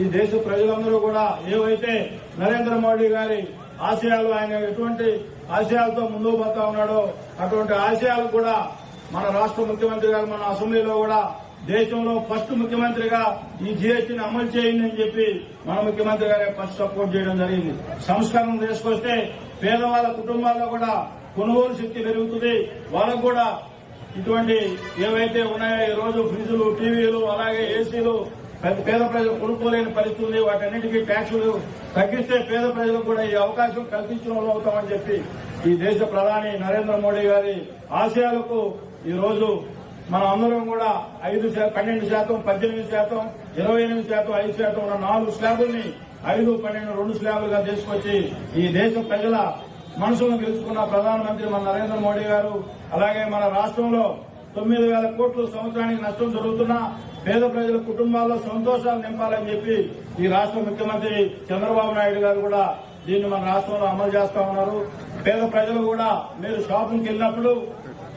ఈ దేశ ప్రజలందరూ కూడా ఏవైతే నరేంద్ర మోడీ గారి ఆశయాలు ఆయన ఎటువంటి ఆశయాలతో ముందుకు పోతా ఉన్నాడో అటువంటి ఆశయాలు కూడా మన రాష్ట్ర ముఖ్యమంత్రి గారు మన అసెంబ్లీలో కూడా దేశంలో ఫస్ట్ ముఖ్యమంత్రిగా ఈ జీఎస్టీని అమలు చేయండి అని చెప్పి మన ముఖ్యమంత్రి గారే ఫస్ట్ సపోర్ట్ చేయడం జరిగింది. సంస్కరణ తీసుకొస్తే పేదవాళ్ళ కుటుంబాల్లో కూడా కొనుగోలు శక్తి పెరుగుతుంది. వాళ్ళకు కూడా ఇటువంటి ఏవైతే ఉన్నాయో ఈ రోజు ఫ్రిడ్జ్లు టీవీలు అలాగే ఏసీలు పేద ప్రజలు కొనుక్కోలేని పరిస్థితులు వాటన్నింటికీ వాటన్నిటికీ ట్యాక్సులు తగ్గిస్తే పేద ప్రజలకు కూడా ఈ అవకాశం కల్పించడం అవుతామని చెప్పి ఈ దేశ ప్రధాని నరేంద్ర మోడీ గారి ఆశయాలకు ఈ రోజు మనం అందరం కూడా ఐదు పన్నెండు శాతం పద్దెనిమిది శాతం ఇరవై ఎనిమిది శాతం ఐదు శాతం ఉన్న నాలుగు స్లాబుల్ని ఐదు పన్నెండు రెండు స్లాబులుగా తీసుకొచ్చి ఈ దేశ ప్రజల మనసులను గెలుచుకున్న ప్రధానమంత్రి మన నరేంద్ర మోడీ గారు అలాగే మన రాష్ట్రంలో తొమ్మిది వేల కోట్లు సంవత్సరానికి నష్టం జరుగుతున్నా పేద ప్రజల కుటుంబాల్లో సంతోషాలు నింపాలని చెప్పి ఈ రాష్ట్ర ముఖ్యమంత్రి చంద్రబాబు నాయుడు గారు కూడా దీన్ని మన రాష్ట్రంలో అమలు చేస్తా ఉన్నారు. పేద ప్రజలు కూడా మీరు షాపింగ్కి వెళ్ళినప్పుడు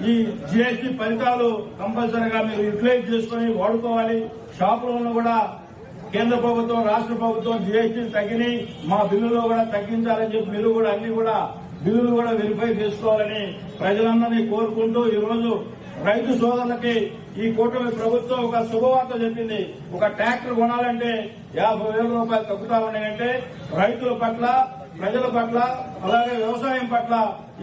ఈ జీఎస్టీ ఫలితాలు కంపల్సరీగా మీరు యూటిలైజ్ చేసుకుని వాడుకోవాలి. షాపులను కూడా కేంద్ర ప్రభుత్వం రాష్ట్ర ప్రభుత్వం జీఎస్టీని తగ్గినాయి. మా బిల్లులో కూడా తగ్గించాలని చెప్పి మీరు కూడా అన్ని కూడా బిల్లులు కూడా వెరిఫై చేసుకోవాలని ప్రజలందరినీ కోరుకుంటూ ఈరోజు రైతు సోదరులకి ఈ కూటమి ప్రభుత్వం ఒక శుభవార్త చెప్పింది. ఒక ట్రాక్టర్ కొనాలంటే యాభై వేల రూపాయలు తగ్గుతా ఉన్నాయంటే రైతుల పట్ల ప్రజల పట్ల అలాగే వ్యవసాయం పట్ల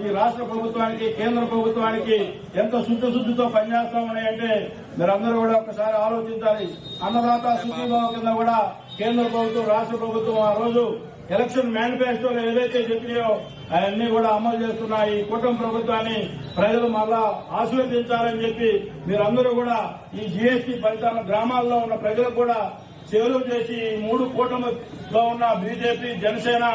ఈ రాష్ట్ర ప్రభుత్వానికి కేంద్ర ప్రభుత్వానికి ఎంత శుద్ధశుద్ధితో పనిచేస్తా ఉన్నాయంటే మీరందరూ కూడా ఒకసారి ఆలోచించాలి. అన్నదాత సుఖీభావ కింద కూడా కేంద్ర ప్రభుత్వం రాష్ట్ర ప్రభుత్వం ఆ రోజు ఎలక్షన్ మేనిఫెస్టో ఏదైతే చెప్పినాయో అవన్నీ కూడా అమలు చేస్తున్న ఈ కూటమి ప్రభుత్వాన్ని ప్రజలు మళ్ళా ఆశీర్వదించాలని చెప్పి మీరందరూ కూడా ఈ జీఎస్టీ ఫలితాలను గ్రామాల్లో ఉన్న ప్రజలకు కూడా సేవలు చేసి ఈ మూడు కూటమిలో ఉన్న బీజేపీ జనసేన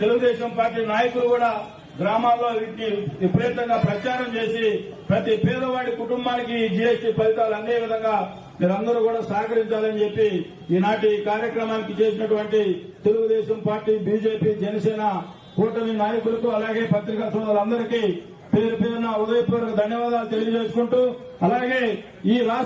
తెలుగుదేశం పార్టీ నాయకులు కూడా గ్రామాల్లో వీటిని విపరీతంగా ప్రచారం చేసి ప్రతి పేదవాడి కుటుంబానికి జీఎస్టీ ఫలితాలు అందే విధంగా మీరందరూ కూడా సహకరించాలని చెప్పి ఈనాటి కార్యక్రమానికి చేసినటువంటి తెలుగుదేశం పార్టీ బీజేపీ జనసేన కూటమి నాయకులకు అలాగే పత్రికా సోదరులందరికీ పేరు పేరున ఉదయపూర్వక ధన్యవాదాలు తెలియజేసుకుంటూ అలాగే ఈ రాష్ట్ర